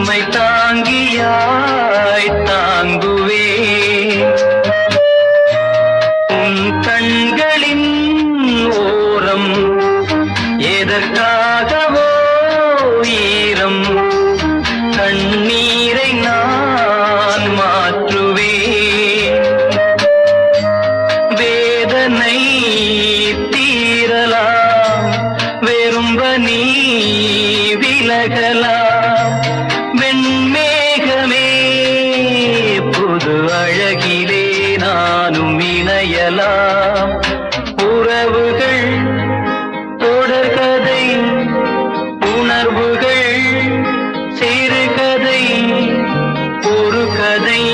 சுமை தாங்கியாய் தாங்குவே. உன் கண்களின் ஓரம் எதற்காகவோ ஈரம். கண்ணீரை நான் மாற்றுவே. வேதனை தீரலாம் வெறும்ப நீ விலகலாம். அழகிலே நானும் இணையலாம். உறவுகள் தொடர்கதை உணர்வுகள் சிறுகதை ஒரு கதை.